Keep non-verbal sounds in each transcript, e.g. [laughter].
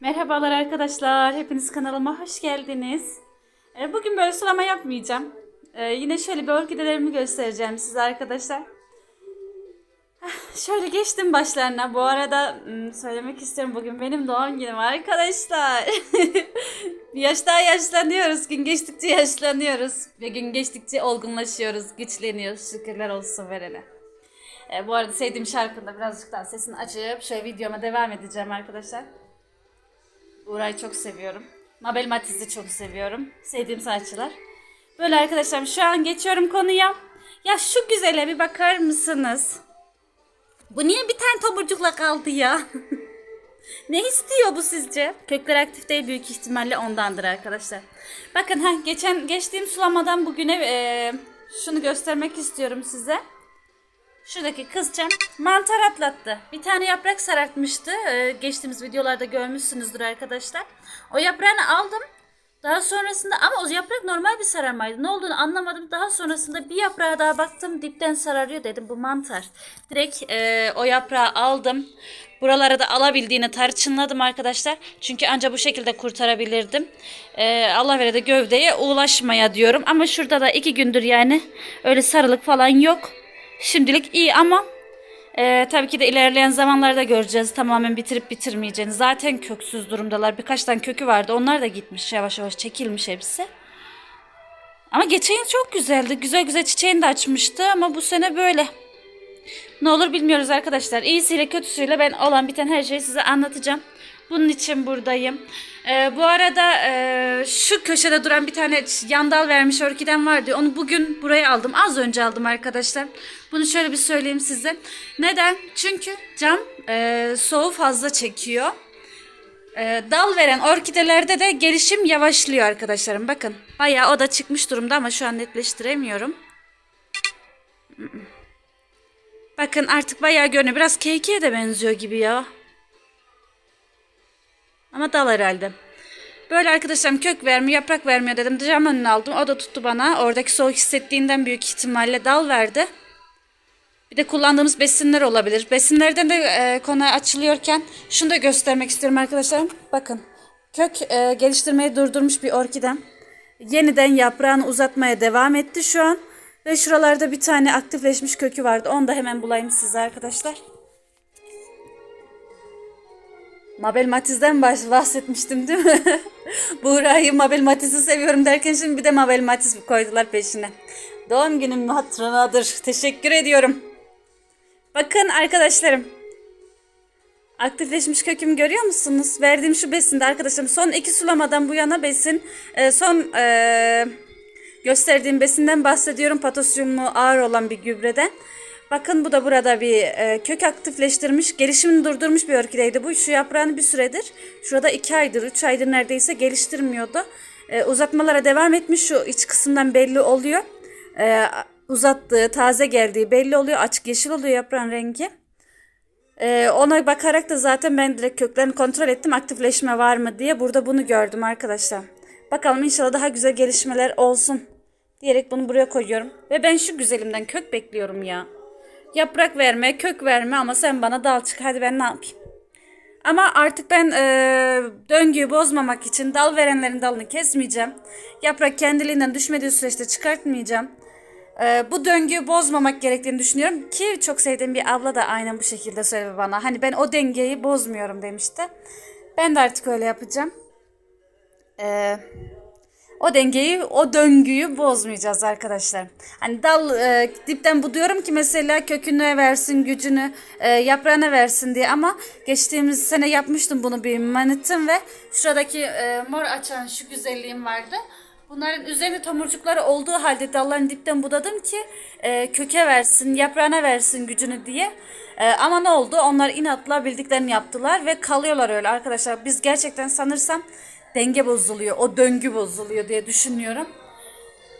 Merhabalar arkadaşlar. Hepiniz kanalıma hoş geldiniz. Ee, Bugün böyle sulama yapmayacağım. Ee, Yine şöyle bir orkidelerimi göstereceğim size arkadaşlar. Ah, Şöyle geçtim başlarına. Bu arada hmm, söylemek istiyorum bugün benim doğum günüm arkadaşlar. [laughs] bir yaş daha yaşlanıyoruz. Gün geçtikçe yaşlanıyoruz. Ve gün geçtikçe olgunlaşıyoruz. Güçleniyoruz. Şükürler olsun verene. Ee, bu arada sevdiğim şarkında birazcık daha sesini açıp şöyle videoma devam edeceğim arkadaşlar. Uğray'ı çok seviyorum. Mabel Matiz'i çok seviyorum. Sevdiğim sanatçılar. Böyle arkadaşlar şu an geçiyorum konuya. Ya şu güzele bir bakar mısınız? Bu niye bir tane tomurcukla kaldı ya? [laughs] ne istiyor bu sizce? Kökler aktif değil büyük ihtimalle ondandır arkadaşlar. Bakın ha geçen geçtiğim sulamadan bugüne e, şunu göstermek istiyorum size. Şuradaki kızcam mantar atlattı. Bir tane yaprak sarartmıştı. Ee, geçtiğimiz videolarda görmüşsünüzdür arkadaşlar. O yaprağını aldım. Daha sonrasında ama o yaprak normal bir sararmaydı. Ne olduğunu anlamadım. Daha sonrasında bir yaprağa daha baktım. Dipten sararıyor dedim. Bu mantar. Direkt e, o yaprağı aldım. Buralara da alabildiğini tarçınladım arkadaşlar. Çünkü ancak bu şekilde kurtarabilirdim. E, Allah vere de gövdeye ulaşmaya diyorum. Ama şurada da iki gündür yani öyle sarılık falan yok. Şimdilik iyi ama e, tabii ki de ilerleyen zamanlarda göreceğiz. Tamamen bitirip bitirmeyeceğini. Zaten köksüz durumdalar. Birkaç tane kökü vardı. Onlar da gitmiş yavaş yavaş çekilmiş hepsi. Ama geçen yıl çok güzeldi. Güzel güzel çiçeğini de açmıştı ama bu sene böyle. Ne olur bilmiyoruz arkadaşlar. İyisiyle kötüsüyle ben olan biten her şeyi size anlatacağım. Bunun için buradayım. Ee, bu arada e, şu köşede duran bir tane yandal vermiş orkiden vardı. Onu bugün buraya aldım. Az önce aldım arkadaşlar. Bunu şöyle bir söyleyeyim size. Neden? Çünkü cam e, soğuğu fazla çekiyor. E, dal veren orkidelerde de gelişim yavaşlıyor arkadaşlarım. Bakın bayağı o da çıkmış durumda ama şu an netleştiremiyorum. Bakın artık bayağı görünüyor. Biraz kekiye de benziyor gibi ya. Ama dal herhalde. Böyle arkadaşlarım kök vermiyor, yaprak vermiyor dedim. Cam önüne aldım. O da tuttu bana. Oradaki soğuk hissettiğinden büyük ihtimalle dal verdi. Bir de kullandığımız besinler olabilir. Besinlerden de e, konu açılıyorken şunu da göstermek istiyorum arkadaşlarım. Bakın kök e, geliştirmeyi durdurmuş bir orkidem. Yeniden yaprağını uzatmaya devam etti şu an. Ve şuralarda bir tane aktifleşmiş kökü vardı. Onu da hemen bulayım size arkadaşlar. Mabel Matiz'den bahsetmiştim değil mi? [laughs] Buğra'yı Mabel Matiz'i seviyorum derken şimdi bir de Mabel Matiz koydular peşine. Doğum günüm hatırınadır. Teşekkür ediyorum. Bakın arkadaşlarım. Aktifleşmiş kökümü görüyor musunuz? Verdiğim şu besinde arkadaşlarım son iki sulamadan bu yana besin e, son e, gösterdiğim besinden bahsediyorum. Potasyumu ağır olan bir gübreden. Bakın bu da burada bir e, kök aktifleştirmiş, gelişimini durdurmuş bir orkideydi. Bu şu yaprağını bir süredir, şurada 2 aydır, 3 aydır neredeyse geliştirmiyordu. E, uzatmalara devam etmiş, şu iç kısımdan belli oluyor. E, uzattığı, taze geldiği belli oluyor, açık yeşil oluyor yaprağın rengi. E, ona bakarak da zaten ben direkt köklerini kontrol ettim, aktifleşme var mı diye. Burada bunu gördüm arkadaşlar. Bakalım inşallah daha güzel gelişmeler olsun diyerek bunu buraya koyuyorum. Ve ben şu güzelimden kök bekliyorum ya. Yaprak verme, kök verme ama sen bana dal çık. Hadi ben ne yapayım? Ama artık ben e, döngüyü bozmamak için dal verenlerin dalını kesmeyeceğim. Yaprak kendiliğinden düşmediği süreçte çıkartmayacağım. E, bu döngüyü bozmamak gerektiğini düşünüyorum ki çok sevdiğim bir abla da aynen bu şekilde söyledi bana. Hani ben o dengeyi bozmuyorum demişti. Ben de artık öyle yapacağım. Eee o dengeyi, o döngüyü bozmayacağız arkadaşlar. Hani dal e, dipten buduyorum ki mesela köküne versin gücünü, e, yaprağına versin diye ama geçtiğimiz sene yapmıştım bunu bir manitim ve şuradaki e, mor açan şu güzelliğim vardı. Bunların üzerinde tomurcukları olduğu halde dallarını dipten budadım ki e, köke versin, yaprağına versin gücünü diye. E, ama ne oldu? Onlar inatla bildiklerini yaptılar ve kalıyorlar öyle arkadaşlar. Biz gerçekten sanırsam denge bozuluyor, o döngü bozuluyor diye düşünüyorum.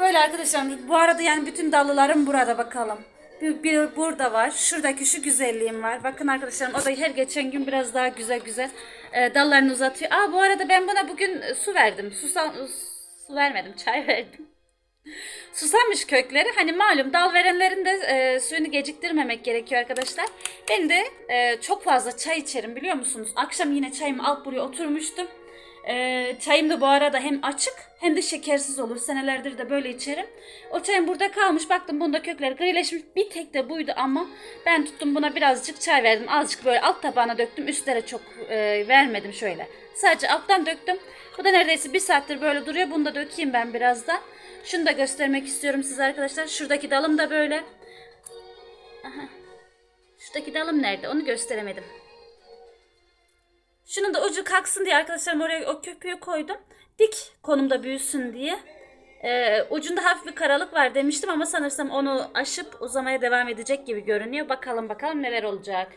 Böyle arkadaşlar bu arada yani bütün dallılarım burada bakalım. Bir, bir burada var. Şuradaki şu güzelliğim var. Bakın arkadaşlarım o da her geçen gün biraz daha güzel güzel e, dallarını uzatıyor. Aa bu arada ben buna bugün su verdim. Su, su vermedim, çay [laughs] verdim. Susamış kökleri. Hani malum dal verenlerin de e, suyunu geciktirmemek gerekiyor arkadaşlar. Ben de e, çok fazla çay içerim biliyor musunuz? Akşam yine çayımı alıp buraya oturmuştum. E, çayım da bu arada hem açık hem de şekersiz olur. Senelerdir de böyle içerim. O çayım burada kalmış. Baktım bunda kökleri grileşmiş. Bir tek de buydu ama ben tuttum buna birazcık çay verdim. Azıcık böyle alt tabağına döktüm. Üstlere çok e, vermedim şöyle. Sadece alttan döktüm. Bu da neredeyse bir saattir böyle duruyor. Bunu da dökeyim ben birazdan. Şunu da göstermek istiyorum size arkadaşlar. Şuradaki dalım da böyle. Aha. Şuradaki dalım nerede? Onu gösteremedim. Şunun da ucu kalksın diye arkadaşlarım oraya o köpüğü koydum. Dik konumda büyüsün diye. Ee, ucunda hafif bir karalık var demiştim ama sanırsam onu aşıp uzamaya devam edecek gibi görünüyor. Bakalım bakalım neler olacak.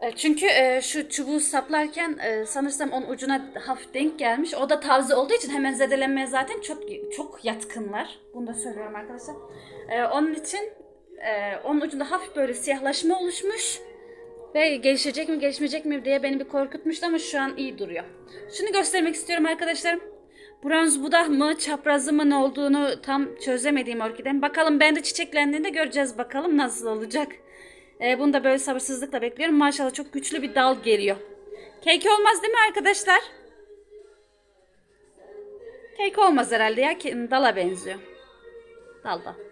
E, Çünkü e, şu çubuğu saplarken e, sanırsam onun ucuna hafif denk gelmiş. O da taze olduğu için hemen zedelenmeye zaten çok çok yatkınlar. Bunu da söylüyorum arkadaşlar. E, onun için e, onun ucunda hafif böyle siyahlaşma oluşmuş. Ve gelişecek mi gelişmeyecek mi diye beni bir korkutmuştu ama şu an iyi duruyor. Şunu göstermek istiyorum arkadaşlarım. Bronz budak mı çaprazı mı ne olduğunu tam çözemediğim orkiden. Bakalım ben de çiçeklendiğinde göreceğiz bakalım nasıl olacak. Ee, bunu da böyle sabırsızlıkla bekliyorum. Maşallah çok güçlü bir dal geliyor. Kek olmaz değil mi arkadaşlar? Kek olmaz herhalde ya. Dala benziyor. Dalda.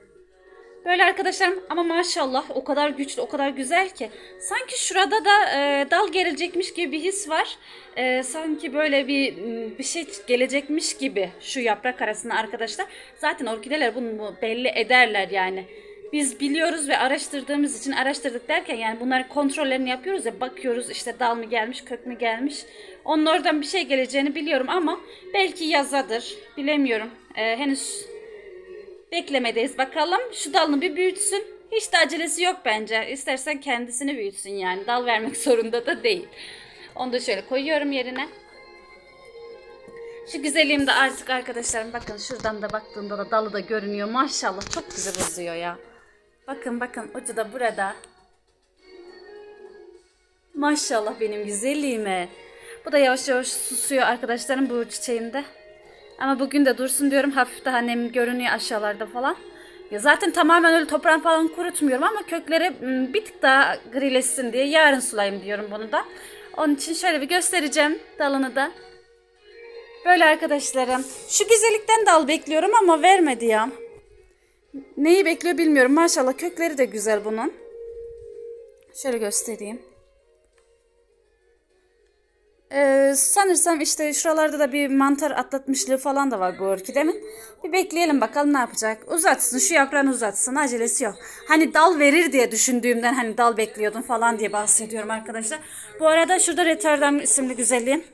Böyle arkadaşlarım ama maşallah o kadar güçlü, o kadar güzel ki. Sanki şurada da e, dal gelecekmiş gibi bir his var. E, sanki böyle bir bir şey gelecekmiş gibi şu yaprak arasında arkadaşlar. Zaten orkideler bunu belli ederler yani. Biz biliyoruz ve araştırdığımız için araştırdık derken yani bunları kontrollerini yapıyoruz ya bakıyoruz işte dal mı gelmiş kök mü gelmiş. Onun oradan bir şey geleceğini biliyorum ama belki yazadır bilemiyorum. E, henüz beklemedeyiz bakalım. Şu dalını bir büyütsün. Hiç de acelesi yok bence. İstersen kendisini büyütsün yani. Dal vermek [laughs] zorunda da değil. Onu da şöyle koyuyorum yerine. Şu güzelliğim de artık arkadaşlarım bakın şuradan da baktığımda da dalı da görünüyor. Maşallah çok güzel uzuyor ya. Bakın bakın ucu da burada. Maşallah benim güzelliğime. Bu da yavaş yavaş susuyor arkadaşlarım bu çiçeğimde. Ama bugün de dursun diyorum hafif daha nem görünüyor aşağılarda falan. Ya zaten tamamen öyle toprağını falan kurutmuyorum ama kökleri bir tık daha grileşsin diye yarın sulayayım diyorum bunu da. Onun için şöyle bir göstereceğim dalını da. Böyle arkadaşlarım. Şu güzellikten dal bekliyorum ama vermedi ya. Neyi bekliyor bilmiyorum. Maşallah kökleri de güzel bunun. Şöyle göstereyim. Ee, sanırsam işte şuralarda da bir mantar atlatmışlığı falan da var bu orkidemin. Bir bekleyelim bakalım ne yapacak. Uzatsın şu yaprağını uzatsın acelesi yok. Hani dal verir diye düşündüğümden hani dal bekliyordum falan diye bahsediyorum arkadaşlar. Bu arada şurada Retardam isimli güzelliğim.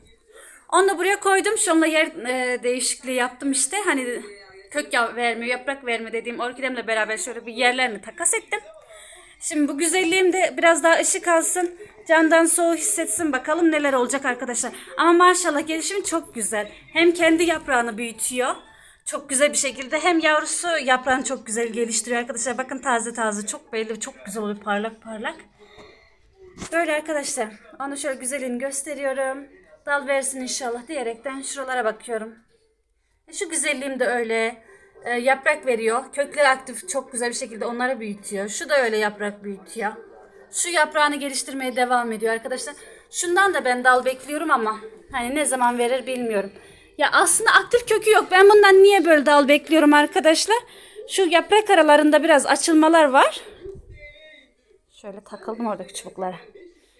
Onu da buraya koydum. Şunla yer e, değişikliği yaptım işte. Hani kök vermiyor, yaprak vermiyor dediğim orkidemle beraber şöyle bir yerlerini takas ettim. Şimdi bu güzelliğim de biraz daha ışık alsın. Candan soğuğu hissetsin bakalım neler olacak arkadaşlar. Ama maşallah gelişimi çok güzel. Hem kendi yaprağını büyütüyor. Çok güzel bir şekilde. Hem yavrusu yaprağını çok güzel geliştiriyor arkadaşlar. Bakın taze taze çok belli. Çok güzel oluyor parlak parlak. Böyle arkadaşlar. Onu şöyle güzelini gösteriyorum. Dal versin inşallah diyerekten şuralara bakıyorum. E, Şu güzelliğim de öyle. E, yaprak veriyor. Kökleri aktif çok güzel bir şekilde onları büyütüyor. Şu da öyle yaprak büyütüyor. Şu yaprağını geliştirmeye devam ediyor arkadaşlar. Şundan da ben dal bekliyorum ama hani ne zaman verir bilmiyorum. Ya aslında aktif kökü yok. Ben bundan niye böyle dal bekliyorum arkadaşlar? Şu yaprak aralarında biraz açılmalar var. Şöyle takıldım oradaki çubuklara.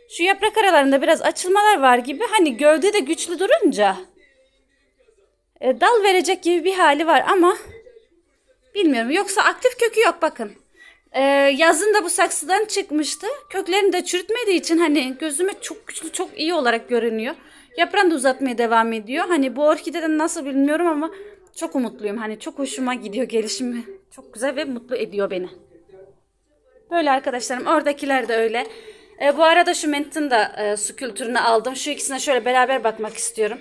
Şu yaprak aralarında biraz açılmalar var gibi. Hani gövde de güçlü durunca e, dal verecek gibi bir hali var ama bilmiyorum. Yoksa aktif kökü yok bakın. E, yazın da bu saksıdan çıkmıştı. Köklerini de çürütmediği için hani gözüme çok güçlü çok iyi olarak görünüyor. Yaprağını da uzatmaya devam ediyor. Hani bu orkideden nasıl bilmiyorum ama çok umutluyum. Hani çok hoşuma gidiyor gelişimi. Çok güzel ve mutlu ediyor beni. Böyle arkadaşlarım oradakiler de öyle. E, bu arada şu mentin de e, su kültürünü aldım. Şu ikisine şöyle beraber bakmak istiyorum.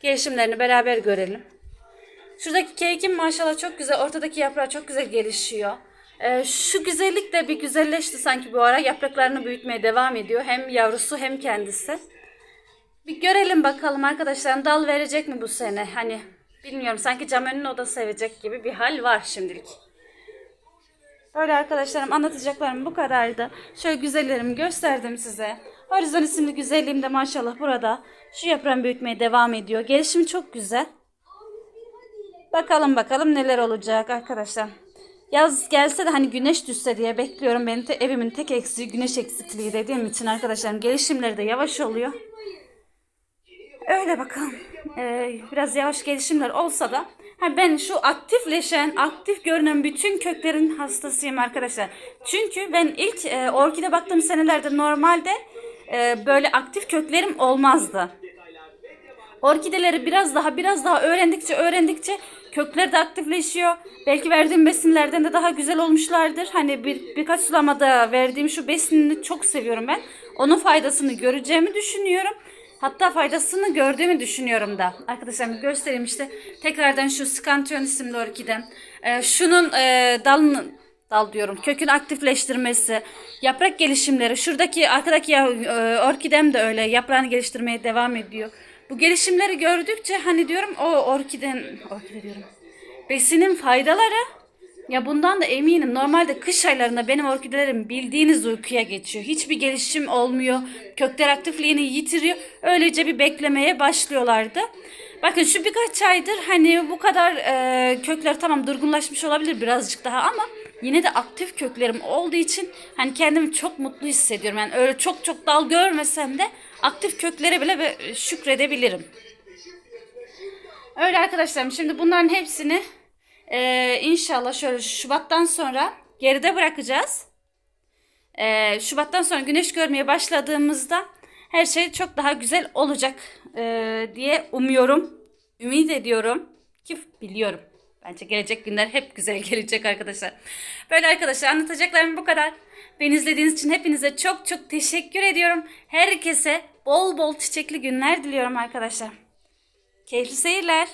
Gelişimlerini beraber görelim. Şuradaki kekim maşallah çok güzel. Ortadaki yaprağı çok güzel gelişiyor. E, şu güzellik de bir güzelleşti sanki bu ara. Yapraklarını büyütmeye devam ediyor. Hem yavrusu hem kendisi. Bir görelim bakalım arkadaşlar dal verecek mi bu sene? Hani Bilmiyorum sanki cam önünü o da sevecek gibi bir hal var şimdilik. Böyle arkadaşlarım anlatacaklarım bu kadardı. Şöyle güzellerimi gösterdim size. Horizon isimli güzelliğim de maşallah burada. Şu yaprağın büyütmeye devam ediyor. Gelişimi çok güzel. Bakalım bakalım neler olacak arkadaşlar. Yaz gelse de hani güneş düşse diye bekliyorum. Benim te- evimin tek eksiği güneş eksikliği dediğim için arkadaşlarım gelişimleri de yavaş oluyor. Öyle bakalım. Ee, biraz yavaş gelişimler olsa da ha ben şu aktifleşen, aktif görünen bütün köklerin hastasıyım arkadaşlar. Çünkü ben ilk e, orkide baktığım senelerde normalde e, böyle aktif köklerim olmazdı. Orkideleri biraz daha biraz daha öğrendikçe öğrendikçe kökler de aktifleşiyor. Belki verdiğim besinlerden de daha güzel olmuşlardır. Hani bir birkaç sulamada verdiğim şu besini çok seviyorum ben. Onun faydasını göreceğimi düşünüyorum. Hatta faydasını gördüğümü düşünüyorum da. Arkadaşlar göstereyim işte. Tekrardan şu Scantion isimli orkidem. Ee, şunun e, dalını dal diyorum. Kökün aktifleştirmesi, yaprak gelişimleri. Şuradaki arkadaki ya- e, orkidem de öyle yaprağını geliştirmeye devam ediyor. Bu gelişimleri gördükçe hani diyorum o orkiden orkide diyorum. Besinin faydaları ya bundan da eminim. Normalde kış aylarında benim orkidelerim bildiğiniz uykuya geçiyor. Hiçbir gelişim olmuyor. Kökler aktifliğini yitiriyor. Öylece bir beklemeye başlıyorlardı. Bakın şu birkaç aydır hani bu kadar e, kökler tamam durgunlaşmış olabilir birazcık daha ama yine de aktif köklerim olduğu için hani kendimi çok mutlu hissediyorum. Yani öyle çok çok dal görmesem de aktif köklere bile şükredebilirim. Öyle arkadaşlarım şimdi bunların hepsini e, inşallah şöyle Şubat'tan sonra geride bırakacağız. E, Şubat'tan sonra güneş görmeye başladığımızda her şey çok daha güzel olacak e, diye umuyorum. Ümit ediyorum ki biliyorum. Bence gelecek günler hep güzel gelecek arkadaşlar. Böyle arkadaşlar anlatacaklarım bu kadar. Beni izlediğiniz için hepinize çok çok teşekkür ediyorum. Herkese bol bol çiçekli günler diliyorum arkadaşlar. Keyifli seyirler.